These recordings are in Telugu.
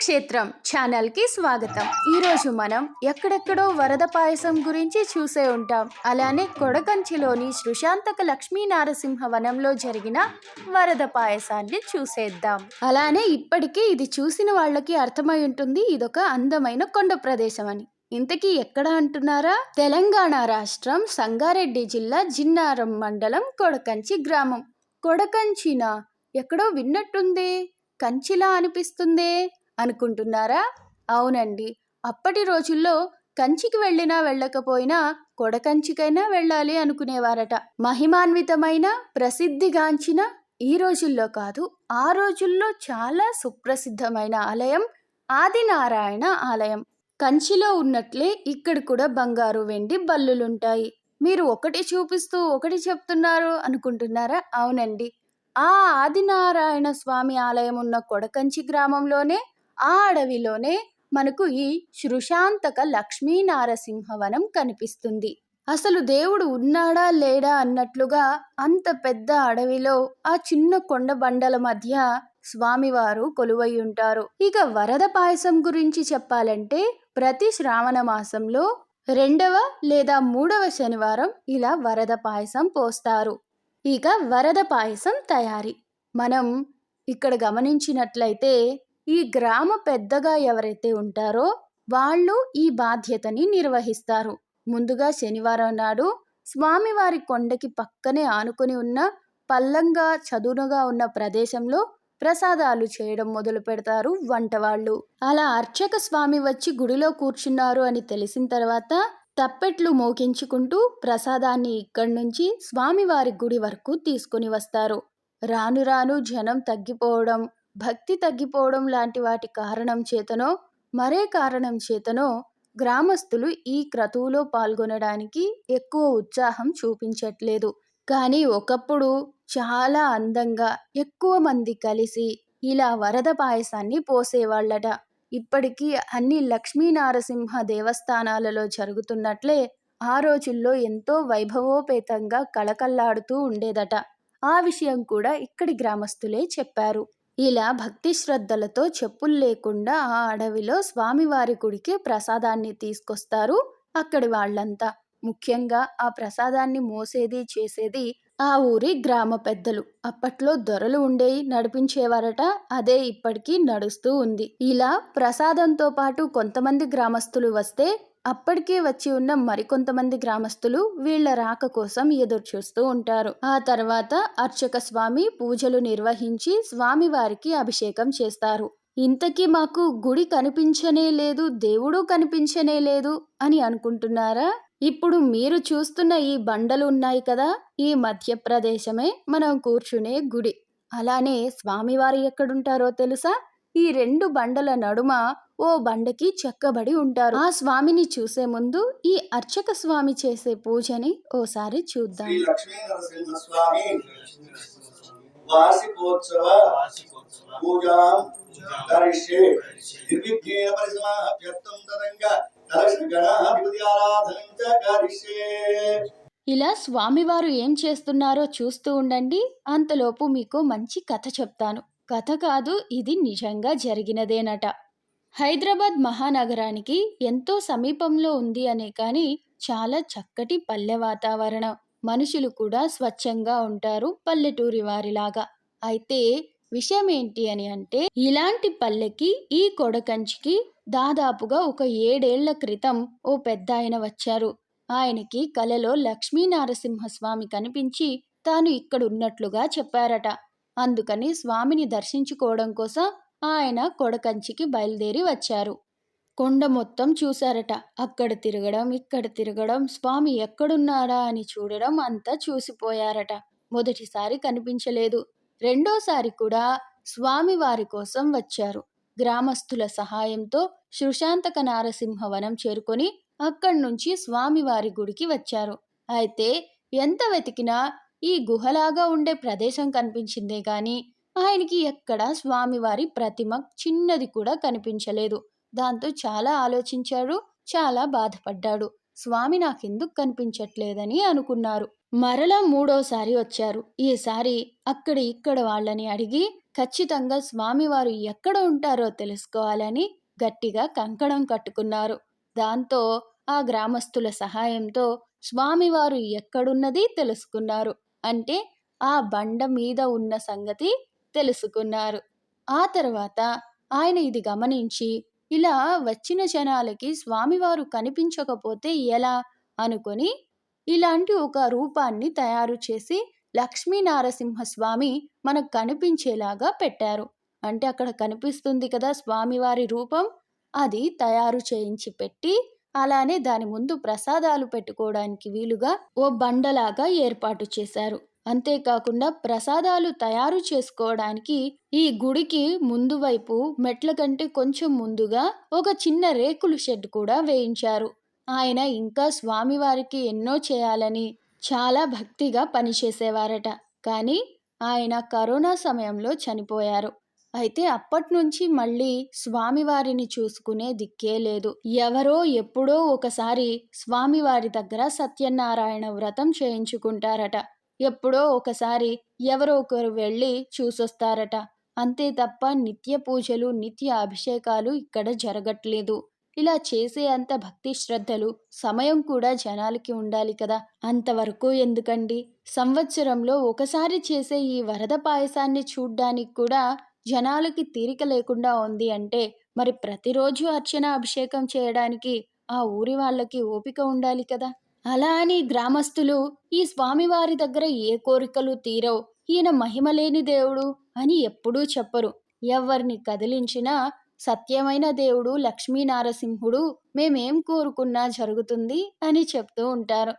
పుణ్యక్షేత్రం ఛానల్కి స్వాగతం. ఈరోజు మనం ఎక్కడెక్కడో వరద పాయసం గురించి చూసే ఉంటాం. అలానే కొడకంచిలోని శృశాంతక లక్ష్మీ నారసింహ వనంలో జరిగిన వరద పాయసాన్ని చూసేద్దాం. అలానే ఇప్పటికే ఇది చూసిన వాళ్ళకి అర్థమై ఉంటుంది. ఇదొక అందమైన కొండ ప్రదేశం అని. ఇంతకీ ఎక్కడ అంటున్నారా? తెలంగాణ రాష్ట్రం సంగారెడ్డి జిల్లా జిన్నారం మండలం కొడకంచి గ్రామం. కొడకంచిన ఎక్కడో విన్నట్టుంది? కంచిలా అనిపిస్తుందే? అనుకుంటున్నారా? అవునండి. అప్పటి రోజుల్లో కంచికి వెళ్ళినా వెళ్ళకపోయినా కొడకంచికైనా వెళ్ళాలి అనుకునేవారట. మహిమాన్వితమైన ప్రసిద్ధిగాంచిన ఈ రోజుల్లో కాదు ఆ రోజుల్లో చాలా సుప్రసిద్ధమైన ఆలయం ఆదినారాయణ ఆలయం. కంచిలో ఉన్నట్లే ఇక్కడ కూడా బంగారు వెండి బల్లులుంటాయి. మీరు ఒకటి చూపిస్తూ ఒకటి చెప్తున్నారు అనుకుంటున్నారా? అవునండి. ఆ ఆదినారాయణ స్వామి ఆలయం ఉన్న కొడకంచి గ్రామంలోనే ఆ అడవిలోనే మనకు ఈ శృశాంతక లక్ష్మీ నారసింహవనం కనిపిస్తుంది. అసలు దేవుడు ఉన్నాడా లేడా అన్నట్లుగా అంత పెద్ద అడవిలో ఆ చిన్న కొండ బండల మధ్య స్వామివారు కొలువై ఉంటారు. ఇక వరద పాయసం గురించి చెప్పాలంటే ప్రతి శ్రావణ మాసంలో రెండవ లేదా మూడవ శనివారం ఇలా వరద పాయసం పోస్తారు. ఇక వరద పాయసం తయారీ. మనం ఇక్కడ గమనించినట్లయితే ఈ గ్రామ పెద్దగా ఎవరైతే ఉంటారో వాళ్ళు ఈ బాధ్యతని నిర్వహిస్తారు. ముందుగా శనివారం నాడు స్వామివారి కొండకి పక్కనే ఆనుకుని ఉన్న పల్లంగా చదునుగా ఉన్న ప్రదేశంలో ప్రసాదాలు చేయడం మొదలు పెడతారు వంటవాళ్ళు. అలా అర్చక స్వామి వచ్చి గుడిలో కూర్చున్నారు అని తెలిసిన తర్వాత తప్పెట్లు మోకించుకుంటూ ప్రసాదాన్ని ఇక్కడి నుంచి స్వామివారి గుడి వరకు తీసుకుని వస్తారు. రాను రాను జనం తగ్గిపోవడం భక్తి తగ్గిపోవడం లాంటి వాటి కారణం చేతనో మరే కారణం చేతనో గ్రామస్తులు ఈ క్రతువులో పాల్గొనడానికి ఎక్కువ ఉత్సాహం చూపించట్లేదు. కానీ ఒకప్పుడు చాలా అందంగా ఎక్కువ మంది కలిసి ఇలా వరద పాయసాన్ని పోసేవాళ్ళట. ఇప్పటికీ అన్ని లక్ష్మీ నారసింహ దేవస్థానాలలో జరుగుతున్నట్లే ఆ రోజుల్లో ఎంతో వైభవోపేతంగా కళకల్లాడుతూ ఉండేదట. ఆ విషయం కూడా ఇక్కడి గ్రామస్తులే చెప్పారు. ఇలా భక్తి శ్రద్ధలతో చెప్పులు లేకుండా ఆ అడవిలో స్వామివారి గుడికి ప్రసాదాన్ని తీసుకొస్తారు అక్కడి వాళ్ళంతా. ముఖ్యంగా ఆ ప్రసాదాన్ని మోసేది చేసేది ఆ ఊరి గ్రామ పెద్దలు. అప్పట్లో దొరలు ఉండేవి నడిపించేవారట. అదే ఇప్పటికీ నడుస్తూ ఉంది. ఇలా ప్రసాదంతో పాటు కొంతమంది గ్రామస్తులు వస్తే అప్పటికే వచ్చి ఉన్న మరికొంతమంది గ్రామస్తులు వీళ్ళ రాక కోసం ఎదురు చూస్తూ ఉంటారు. ఆ తర్వాత అర్చక స్వామి పూజలు నిర్వహించి స్వామివారికి అభిషేకం చేస్తారు. ఇంతకీ మాకు గుడి కనిపించనే లేదు దేవుడు కనిపించనే లేదు అని అనుకుంటున్నారా? ఇప్పుడు మీరు చూస్తున్న ఈ బండలు ఉన్నాయి కదా ఈ మధ్యప్రదేశమే మనం కూర్చునే గుడి. అలానే స్వామివారు ఎక్కడుంటారో తెలుసా? ఈ రెండు బండల నడుమ ఓ బండకి చెక్కబడి ఉంటారు. ఆ స్వామిని చూసే ముందు ఈ అర్చక స్వామి చేసే పూజని ఓసారి చూద్దాం. శ్రీ లక్ష్మీ నరసింహ స్వామి వార్షికోత్సవ పూజాం కరిష్యే. నిర్విఘ్నేన పరిసమాప్యర్థం తదంగ కలశ గణాధిపతి ఆరాధనం చ కరిష్యే. ఇలా స్వామివారు ఏం చేస్తున్నారో చూస్తూ ఉండండి. అంతలోపు మీకు మంచి కథ చెప్తాను. కథ కాదు ఇది నిజంగా జరిగినదేనట. హైదరాబాద్ మహానగరానికి ఎంతో సమీపంలో ఉంది అనే కానీ చాలా చక్కటి పల్లె వాతావరణం. మనుషులు కూడా స్వచ్ఛంగా ఉంటారు పల్లెటూరి వారిలాగా. అయితే విషయం ఏంటి అని అంటే ఇలాంటి పల్లెకి ఈ కొడకంచికి దాదాపుగా ఒక ఏడేళ్ళ క్రితం ఓ పెద్ద ఆయన వచ్చారు. ఆయనకి కలలో లక్ష్మీ నారసింహస్వామి కనిపించి తాను ఇక్కడున్నట్లుగా చెప్పారట. అందుకని స్వామిని దర్శించుకోవడం కోసం ఆయన కొడకంచికి బయలుదేరి వచ్చారు. కొండ మొత్తం చూశారట. అక్కడ తిరగడం ఇక్కడ తిరగడం స్వామి ఎక్కడున్నాడా అని చూడడం అంతా చూసిపోయారట. మొదటిసారి కనిపించలేదు. రెండోసారి కూడా స్వామి వారి కోసం వచ్చారు. గ్రామస్తుల సహాయంతో శృశాంతక నారసింహ వనం చేరుకొని అక్కడి నుంచి స్వామివారి గుడికి వచ్చారు. అయితే ఎంత వెతికినా ఈ గుహలాగా ఉండే ప్రదేశం కనిపించిందే గాని ఆయనకి ఎక్కడా స్వామివారి ప్రతిమ చిన్నది కూడా కనిపించలేదు. దాంతో చాలా ఆలోచించాడు చాలా బాధపడ్డాడు. స్వామి నాకెందుకు కనిపించట్లేదని అనుకున్నారు. మరలా మూడోసారి వచ్చారు. ఈసారి అక్కడ ఇక్కడ వాళ్ళని అడిగి ఖచ్చితంగా స్వామివారు ఎక్కడ ఉంటారో తెలుసుకోవాలని గట్టిగా కంకణం కట్టుకున్నారు. దాంతో ఆ గ్రామస్తుల సహాయంతో స్వామివారు ఎక్కడున్నది తెలుసుకున్నారు. అంటే ఆ బండ మీద ఉన్న సంగతి తెలుసుకున్నారు. ఆ తర్వాత ఆయన ఇది గమనించి ఇలా వచ్చిన జనాలకి స్వామివారు కనిపించకపోతే ఎలా? అనుకొని ఇలాంటి ఒక రూపాన్ని తయారు చేసి లక్ష్మీనారసింహస్వామి మనకు కనిపించేలాగా పెట్టారు. అంటే అక్కడ కనిపిస్తుంది కదా స్వామివారి రూపం. అది తయారు చేయించి పెట్టి అలానే దాని ముందు ప్రసాదాలు పెట్టుకోవడానికి వీలుగా ఓ బండలాగా ఏర్పాటు చేశారు. అంతేకాకుండా ప్రసాదాలు తయారు చేసుకోవడానికి ఈ గుడికి ముందు వైపు మెట్ల కంటే కొంచెం ముందుగా ఒక చిన్న రేకుల షెడ్ కూడా వేయించారు. ఆయన ఇంకా స్వామివారికి ఎన్నో చేయాలని చాలా భక్తిగా పనిచేసేవారట. కానీ ఆయన కరోనా సమయంలో చనిపోయారు. అయితే అప్పటి నుంచి మళ్ళీ స్వామివారిని చూసుకునే దిక్కే లేదు. ఎవరో ఎప్పుడో ఒకసారి స్వామివారి దగ్గర సత్యనారాయణ వ్రతం చేయించుకుంటారట. ఎప్పుడో ఒకసారి ఎవరో ఒకరు వెళ్ళి చూసొస్తారట. అంతే తప్ప నిత్య పూజలు నిత్య అభిషేకాలు ఇక్కడ జరగట్లేదు. ఇలా చేసే అంత భక్తి శ్రద్ధలు సమయం కూడా జనాలకి ఉండాలి కదా. అంతవరకు ఎందుకండి? సంవత్సరంలో ఒకసారి చేసే ఈ వరద పాయసాన్ని చూడ్డానికి కూడా జనాలకి తీరిక లేకుండా ఉంది అంటే మరి ప్రతిరోజు అర్చన అభిషేకం చేయడానికి ఆ ఊరి వాళ్ళకి ఓపిక ఉండాలి కదా. అలా అని గ్రామస్తులు ఈ స్వామివారి దగ్గర ఏ కోరికలు తీరవు? ఈయన మహిమలేని దేవుడు అని ఎప్పుడూ చెప్పరు. ఎవరిని కదిలించినా సత్యమైన దేవుడు లక్ష్మీ నారసింహుడు మేమేం కోరుకున్నా జరుగుతుంది అని చెప్తూ ఉంటారు.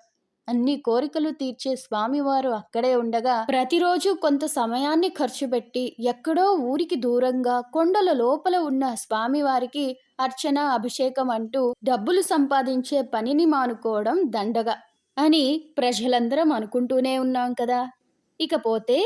అన్ని కోరికలు తీర్చే స్వామివారు అక్కడే ఉండగా ప్రతిరోజు కొంత సమయాన్ని ఖర్చు పెట్టి ఎక్కడో ఊరికి దూరంగా కొండల లోపల ఉన్న స్వామివారికి అర్చన అభిషేకం అంటూ డబ్బులు సంపాదించే పనిని మానుకోవడం దండగ అని ప్రజలందరం అనుకుంటూనే ఉన్నాం కదా. ఇకపోతే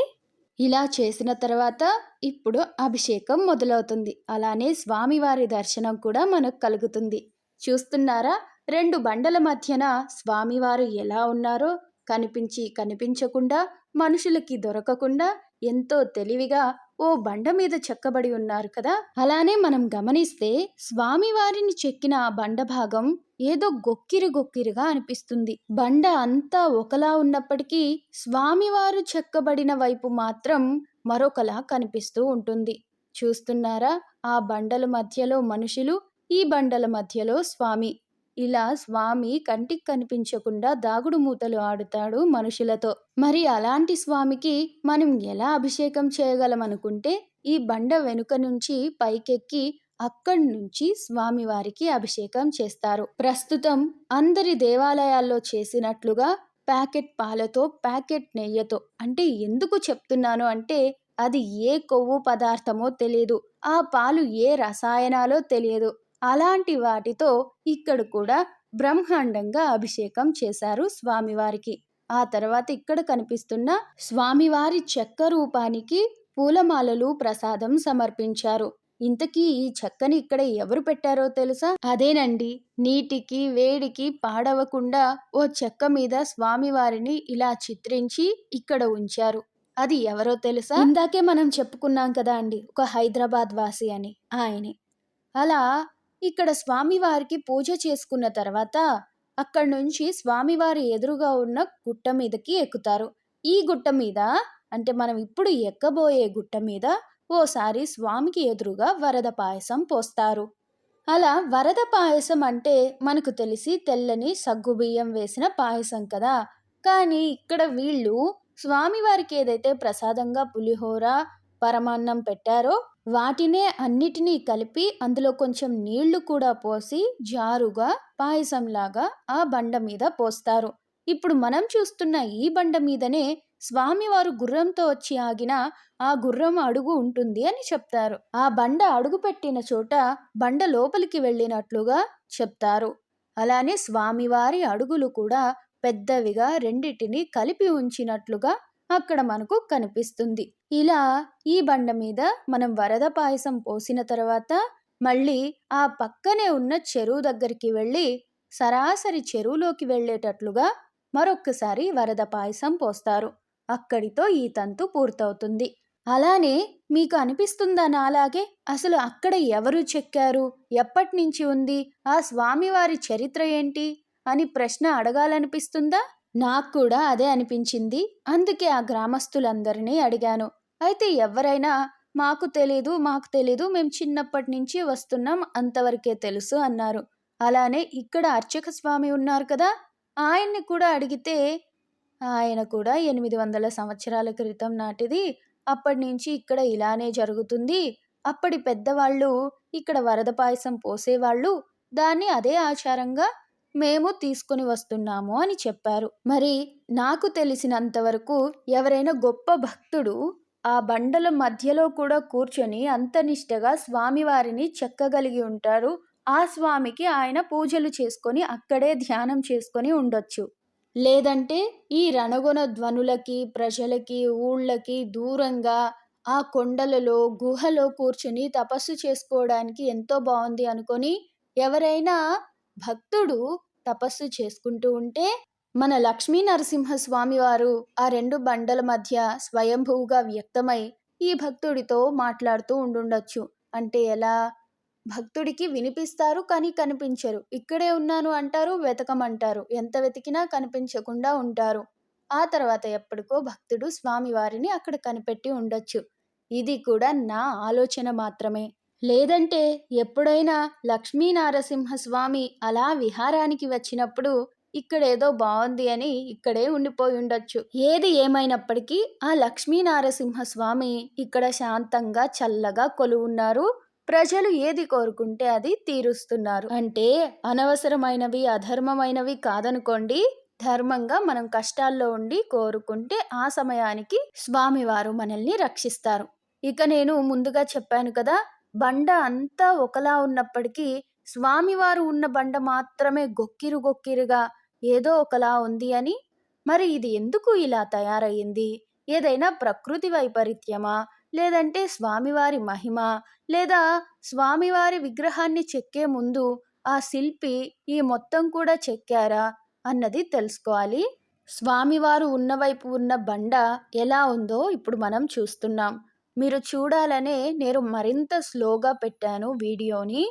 ఇలా చేసిన తర్వాత ఇప్పుడు అభిషేకం మొదలవుతుంది. అలానే స్వామివారి దర్శనం కూడా మనకు కలుగుతుంది. చూస్తున్నారా? రెండు బండల మధ్యన స్వామివారు ఎలా ఉన్నారో కనిపించి కనిపించకుండా మనుషులకి దొరకకుండా ఎంతో తెలివిగా ఓ బండ మీద చెక్కబడి ఉన్నారు కదా. అలానే మనం గమనిస్తే స్వామివారిని చెక్కిన ఆ బండ భాగం ఏదో గొక్కిరి గొక్కిరిగా అనిపిస్తుంది. బండ అంతా ఒకలా ఉన్నప్పటికీ స్వామివారు చెక్కబడిన వైపు మాత్రం మరొకలా కనిపిస్తూ ఉంటుంది. చూస్తున్నారా? ఆ బండల మధ్యలో మనుషులు ఈ బండల మధ్యలో స్వామి. ఇలా స్వామి కంటికి కనిపించకుండా దాగుడు మూతలు ఆడుతాడు మనుషులతో. మరి అలాంటి స్వామికి మనం ఎలా అభిషేకం చేయగలమనుకుంటే ఈ బండ వెనుక నుంచి పైకెక్కి అక్కడి నుంచి స్వామివారికి అభిషేకం చేస్తారు. ప్రస్తుతం అందరి దేవాలయాల్లో చేసినట్లుగా ప్యాకెట్ పాలతో ప్యాకెట్ నెయ్యతో అంటే ఎందుకు చెప్తున్నాను అంటే అది ఏ కొవ్వు పదార్థమో తెలియదు ఆ పాలు ఏ రసాయనాలో తెలియదు అలాంటి వాటితో ఇక్కడ కూడా బ్రహ్మాండంగా అభిషేకం చేశారు స్వామివారికి. ఆ తర్వాత ఇక్కడ కనిపిస్తున్న స్వామివారి చెక్క రూపానికి పూలమాలలు ప్రసాదం సమర్పించారు. ఇంతకీ ఈ చెక్కని ఇక్కడ ఎవరు పెట్టారో తెలుసా? అదేనండి నీటికి వేడికి పాడవకుండా ఓ చెక్క మీద స్వామివారిని ఇలా చిత్రించి ఇక్కడ ఉంచారు. అది ఎవరో తెలుసా? ఇందాకే మనం చెప్పుకున్నాం కదా అండి ఒక హైదరాబాద్ వాసి అని ఆయనే. అలా ఇక్కడ స్వామివారికి పూజ చేసుకున్న తర్వాత అక్కడి నుంచి స్వామివారి ఎదురుగా ఉన్న గుట్ట మీదకి ఎక్కుతారు. ఈ గుట్ట మీద అంటే మనం ఇప్పుడు ఎక్కబోయే గుట్ట మీద ఓసారి స్వామికి ఎదురుగా వరద పాయసం పోస్తారు. అలా వరద పాయసం అంటే మనకు తెలిసి తెల్లని సగ్గుబియ్యం వేసిన పాయసం కదా. కానీ ఇక్కడ వీళ్ళు స్వామివారికి ఏదైతే ప్రసాదంగా పులిహోర పరమాన్నం పెట్టారో వాటినే అన్నిటినీ కలిపి అందులో కొంచెం నీళ్ళు కూడా పోసి జారుగా పాయసంలాగా ఆ బండ మీద పోస్తారు. ఇప్పుడు మనం చూస్తున్న ఈ బండ మీదనే స్వామివారు గుర్రంతో వచ్చి ఆగిన ఆ గుర్రం అడుగు ఉంటుంది అని చెప్తారు. ఆ బండ అడుగు పెట్టిన చోట బండ లోపలికి వెళ్ళినట్లుగా చెప్తారు. అలానే స్వామివారి అడుగులు కూడా పెద్దవిగా రెండిటిని కలిపి ఉంచినట్లుగా అక్కడ మనకు కనిపిస్తుంది. ఇలా ఈ బండ మీద మనం వరద పాయసం పోసిన తర్వాత మళ్ళీ ఆ పక్కనే ఉన్న చెరువు దగ్గరికి వెళ్ళి సరాసరి చెరువులోకి వెళ్ళేటట్లుగా మరొక్కసారి వరద పాయసం పోస్తారు. అక్కడితో ఈ తంతు పూర్తవుతుంది. అలానే మీకు అనిపిస్తుందా నాలాగే? అసలు అక్కడ ఎవరు చెక్కారు? ఎప్పటి నుంచి ఉంది? ఆ స్వామివారి చరిత్ర ఏంటి? అని ప్రశ్న అడగాలనిపిస్తుందా? నాకు కూడా అదే అనిపించింది. అందుకే ఆ గ్రామస్తులందరినీ అడిగాను. అయితే ఎవరైనా మాకు తెలీదు మాకు తెలీదు మేము చిన్నప్పటి నుంచి వస్తున్నాం అంతవరకే తెలుసు అన్నారు. అలానే ఇక్కడ అర్చక స్వామి ఉన్నారు కదా ఆయన్ని కూడా అడిగితే ఆయన కూడా ఎనిమిది వందల సంవత్సరాల క్రితం నాటిది. అప్పటి నుంచి ఇక్కడ ఇలానే జరుగుతుంది. అప్పటి పెద్దవాళ్ళు ఇక్కడ వరద పాయసం పోసేవాళ్ళు దాన్ని అదే ఆచారంగా మేము తీసుకొని వస్తున్నాము అని చెప్పారు. మరి నాకు తెలిసినంతవరకు ఎవరైనా గొప్ప భక్తుడు ఆ బండల మధ్యలో కూడా కూర్చొని అంతనిష్టగా స్వామివారిని చెక్కగలిగి ఉంటారు. ఆ స్వామికి ఆయన పూజలు చేసుకొని అక్కడే ధ్యానం చేసుకొని ఉండొచ్చు. లేదంటే ఈ రణగొన ధ్వనులకి ప్రజలకి ఊళ్ళకి దూరంగా ఆ కొండలలో గుహలో కూర్చుని తపస్సు చేసుకోవడానికి ఎంతో బాగుంది అనుకొని ఎవరైనా భక్తుడు తపస్సు చేసుకుంటూ ఉంటే మన లక్ష్మీ నరసింహస్వామి వారు ఆ రెండు బండల మధ్య స్వయంభువుగా వ్యక్తమై ఈ భక్తుడితో మాట్లాడుతూ ఉండుండొచ్చు. అంటే ఎలా? భక్తుడికి వినిపిస్తారు కానీ కనిపించరు. ఇక్కడే ఉన్నాను అంటారు వెతకమంటారు. ఎంత వెతికినా కనిపించకుండా ఉంటారు. ఆ తర్వాత ఎప్పటికో భక్తుడు స్వామివారిని అక్కడ కనిపెట్టి ఉండొచ్చు. ఇది కూడా నా ఆలోచన మాత్రమే. లేదంటే ఎప్పుడైనా లక్ష్మీ నారసింహ స్వామి అలా విహారానికి వచ్చినప్పుడు ఇక్కడేదో బాగుంది అని ఇక్కడే ఉండిపోయి ఉండొచ్చు ఏది ఏమైనప్పటికీ ఆ లక్ష్మీ నారసింహ స్వామి ఇక్కడ శాంతంగా చల్లగా కొలువున్నారు. ప్రజలు ఏది కోరుకుంటే అది తీరుస్తున్నారు. అంటే అనవసరమైనవి అధర్మమైనవి కాదనుకోండి. ధర్మంగా మనం కష్టాల్లో ఉండి కోరుకుంటే ఆ సమయానికి స్వామివారు మనల్ని రక్షిస్తారు. ఇక నేను ముందుగా చెప్పాను కదా బండ అంతా ఒకలా ఉన్నప్పటికీ స్వామివారు ఉన్న బండ మాత్రమే గొక్కిరు గొక్కిరుగా ఏదో ఒకలా ఉంది అని? మరి ఇది ఎందుకు ఇలా తయారయ్యింది ఏదైనా ప్రకృతి వైపరీత్యమా? లేదంటే స్వామివారి మహిమ? లేదా స్వామివారి విగ్రహాన్ని చెక్కే ముందు ఆ శిల్పి ఈ మొత్తం కూడా చెక్కారా అన్నది తెలుసుకోవాలి. స్వామివారు ఉన్నవైపు ఉన్న బండ ఎలా ఉందో ఇప్పుడు మనం చూస్తున్నాం. మీరు చూడాలనే నేను మరింత స్లోగా పెట్టాను వీడియోని.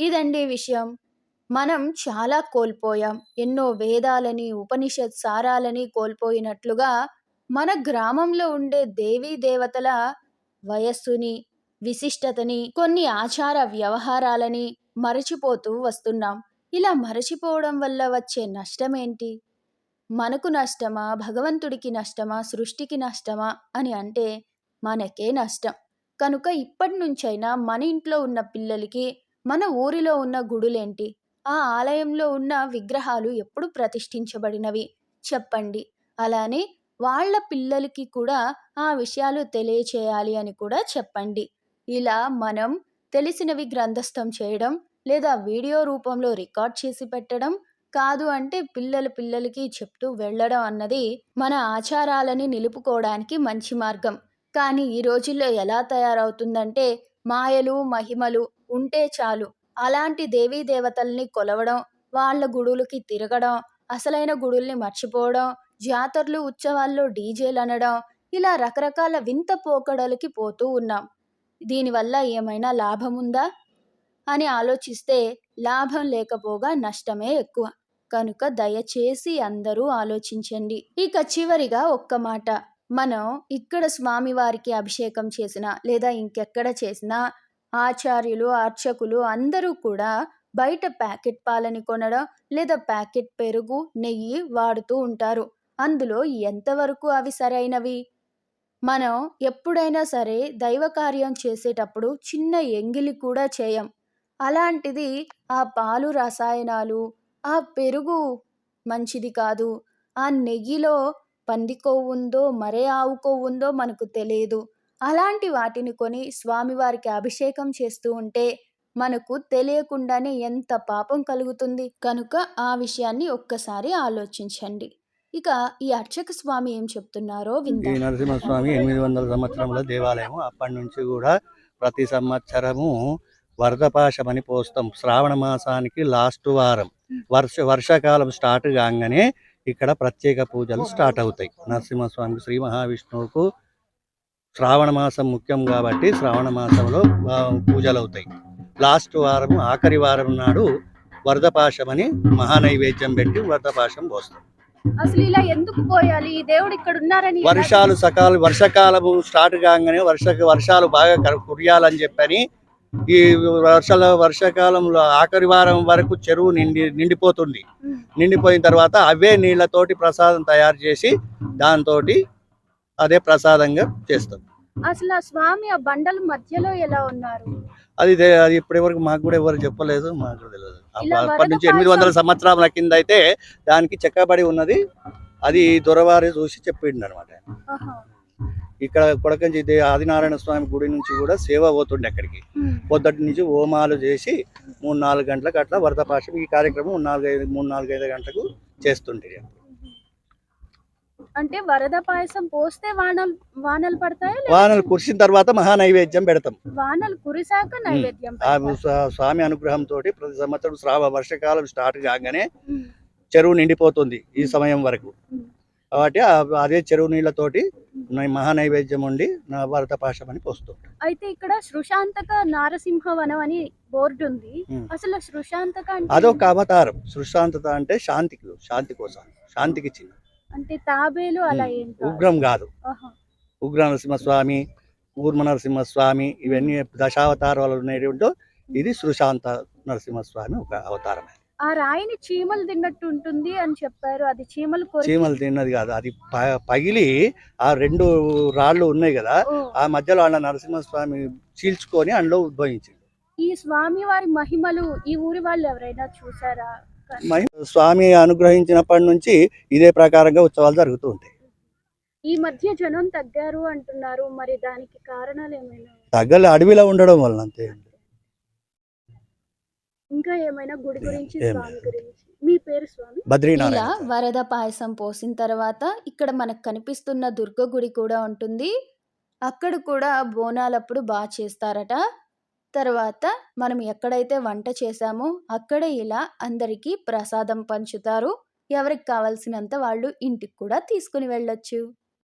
ఇదండి విషయం. మనం చాలా కోల్పోయాం. ఎన్నో వేదాలని ఉపనిషత్ సారాలని కోల్పోయినట్లుగా మన గ్రామంలో ఉండే దేవీ దేవతల వయస్సుని విశిష్టతని కొన్ని ఆచార వ్యవహారాలని మరచిపోతూ వస్తున్నాం. ఇలా మరచిపోవడం వల్ల వచ్చే నష్టమేంటి? మనకు నష్టమా? భగవంతుడికి నష్టమా? సృష్టికి నష్టమా? అని అంటే మనకే నష్టం. కనుక ఇప్పటి నుంచైనా మన ఇంట్లో ఉన్న పిల్లలకి మన ఊరిలో ఉన్న గుడులేంటి? ఆ ఆలయంలో ఉన్న విగ్రహాలు ఎప్పుడు ప్రతిష్ఠించబడినవి? చెప్పండి. అలానే వాళ్ళ పిల్లలకి కూడా ఆ విషయాలు తెలియచేయాలి అని కూడా చెప్పండి. ఇలా మనం తెలిసినవి గ్రంథస్థం చేయడం లేదా వీడియో రూపంలో రికార్డ్ చేసి పెట్టడం కాదు అంటే పిల్లల పిల్లలకి చెప్తూ వెళ్ళడం అన్నది మన ఆచారాలని నిలుపుకోవడానికి మంచి మార్గం. కానీ ఈ రోజుల్లో ఎలా తయారవుతుందంటే మాయలు మహిమలు ఉంటే చాలు. అలాంటి దేవీ దేవతల్ని కొలవడం వాళ్ళ గుడులకి తిరగడం అసలైన గుడుల్ని మర్చిపోవడం జాతరలు ఉత్సవాల్లో డీజేలు అనడం ఇలా రకరకాల వింత పోకడలకి పోతూ ఉన్నాం. దీనివల్ల ఏమైనా లాభం ఉందా అని ఆలోచిస్తే లాభం లేకపోగా నష్టమే ఎక్కువ. కనుక దయచేసి అందరూ ఆలోచించండి. ఇక చివరిగా ఒక్క మాట. మనం ఇక్కడ స్వామివారికి అభిషేకం చేసిన లేదా ఇంకెక్కడ చేసినా ఆచార్యులు అర్చకులు అందరూ కూడా బయట ప్యాకెట్ పాలని కొనడం లేదా ప్యాకెట్ పెరుగు నెయ్యి వాడుతూ ఉంటారు. అందులో ఎంతవరకు అవి సరైనవి? మనం ఎప్పుడైనా సరే దైవ కార్యం చేసేటప్పుడు చిన్న ఎంగిలి కూడా చేయం. అలాంటిది ఆ పాలు రసాయనాలు ఆ పెరుగు మంచిది కాదు. ఆ నెయ్యిలో పంది కొవ్వు ఉందో మరే ఆవు కొవ్వు ఉందో మనకు తెలియదు అలాంటి వాటిని కొని స్వామివారికి అభిషేకం చేస్తూ ఉంటే మనకు తెలియకుండానే ఎంత పాపం కలుగుతుంది. కనుక ఆ విషయాన్ని ఒక్కసారి ఆలోచించండి. ఇక ఈ అర్చక స్వామి ఏం చెప్తున్నారో ఈ నరసింహస్వామి ఎనిమిది వందల సంవత్సరముల దేవాలయం అప్పటి నుంచి కూడా ప్రతి సంవత్సరము వరదపాశమని పోస్తాం. శ్రావణ మాసానికి లాస్ట్ వారం. వర్ష వర్షాకాలం స్టార్ట్ కాగానే ఇక్కడ ప్రత్యేక పూజలు స్టార్ట్ అవుతాయి. నరసింహస్వామికి శ్రీ మహావిష్ణువుకు శ్రావణ మాసం ముఖ్యం కాబట్టి శ్రావణ మాసంలో పూజలు అవుతాయి. లాస్ట్ వారం ఆఖరి వారం నాడు వరదపాశం అని మహానైవేద్యం పెట్టి వరదపాశం పోస్తాం. అసలు ఇలా ఎందుకు పోయాలి? ఈ దేవుడు ఇక్కడ ఉన్నారని వర్షాలు సకాల వర్షాకాలము స్టార్ట్ కాగానే వర్ష వర్షాలు బాగా కర- కురియాలని చెప్పని ఈ వర్షాల వర్షాకాలంలో ఆఖరి వారం వరకు చెరువు నిండి నిండిపోతుంది. నిండిపోయిన తర్వాత అవే నీళ్ళతోటి ప్రసాదం తయారు చేసి దాంతో అదే ప్రసాదంగా చేస్తాం అసలు ఆ స్వామి ఆ బండల మధ్యలో ఎలా ఉన్నారు? అది అది ఇప్పటి వరకు మాకు కూడా ఎవరు చెప్పలేదు మాకు కూడా తెలియదు. ఇలా అప్ప- వరద అప్పటి నుంచి ఎనిమిది వందల సంవత్సరాల కింద అయితే దానికి చెక్కబడి ఉన్నది. అది దొరవారి చూసి చెప్పిండు అనమాట ఆహా. ఇక్కడ కొడకంచి ఆదినారాయణ స్వామి గుడి నుంచి కూడా సేవ పోతుండే అక్కడికి. పొద్దుటి నుంచి హోమాలు చేసి మూడు నాలుగు గంటలకు అట్లా వరద పాశం ఈ కార్యక్రమం నాలుగు ఐదు మూడు నాలుగు ఐదు గంటలకు చేస్తుంటే అంటే వరద పాయసం పోస్తే వానలు వానలు పడతాయా వానలు కురిసిన తర్వాత మహా నైవేద్యం పెడతాం. వానలు కురిసాక నైవేద్యం స్వామి అనుగ్రహంతో ప్రతి సంవత్సరం శ్రావ వర్షాకాలం స్టార్ట్ కాగానే. చెరువు నిండిపోతుంది ఈ సమయం వరకు. కాబట్టి అదే చెరువు నీళ్ళతోటి నై- మహా నైవేద్యం ఉండి నా భరత పాశం అని పోస్తాం అయితే ఇక్కడ శృశాంతక నారసింహవనం అని బోర్డు ఉంది. అసలు శృశాంతక అంటే అదొక అవతారం సృష్టాంతత అంటే శాంతికి శాంతి కోసం శాంతికి చిన్న అంటే తాబేలు అలా. ఉగ్రం కాదు. ఉగ్ర నరసింహస్వామి కూర్మ నరసింహస్వామి ఇవన్నీ దశావతారాలు ఉండేటివంటో ఇది సుశాంత నరసింహస్వామి ఒక అవతారం ఆ రాయిని చీమలు తిన్నట్టు ఉంటుంది అని చెప్పారు. అది చీమలు చీమలు తిన్నది కాదు. అది ప- పగిలి ఆ రెండు రాళ్ళు ఉన్నాయి కదా ఆ మధ్యలో అలా నరసింహస్వామి చీల్చుకొని అందులో ఉద్భవించింది. ఈ స్వామి వారి మహిమలు ఈ ఊరి వాళ్ళు ఎవరైనా చూసారా? మహి- స్వామి అనుగ్రహించినప్పటి నుంచి ఇదే ప్రకారంగా ఉత్సవాలు జరుగుతూ ఉంటాయి. ఈ మధ్య జనం తగ్గారు అంటున్నారు. మరి దానికి కారణాలు ఏమైనా? తగ్గలు అడవిలో ఉండడం వలన అంతే ఇంకా ఏమైనా గుడి గురించి స్వామి గురించి? మీ పేరు స్వామి? ఇలా బద్రీనారాయణ వరద పాయసం పోసిన తర్వాత ఇక్కడ మనకు కనిపిస్తున్న దుర్గ గుడి కూడా ఉంటుంది. అక్కడ కూడా బోనాలప్పుడు బాగా చేస్తారట. తర్వాత మనం ఎక్కడైతే వంట చేసామో అక్కడే ఇలా అందరికీ ప్రసాదం పంచుతారు. ఎవరికి కావాల్సినంత వాళ్ళు ఇంటికి కూడా తీసుకుని వెళ్ళొచ్చు.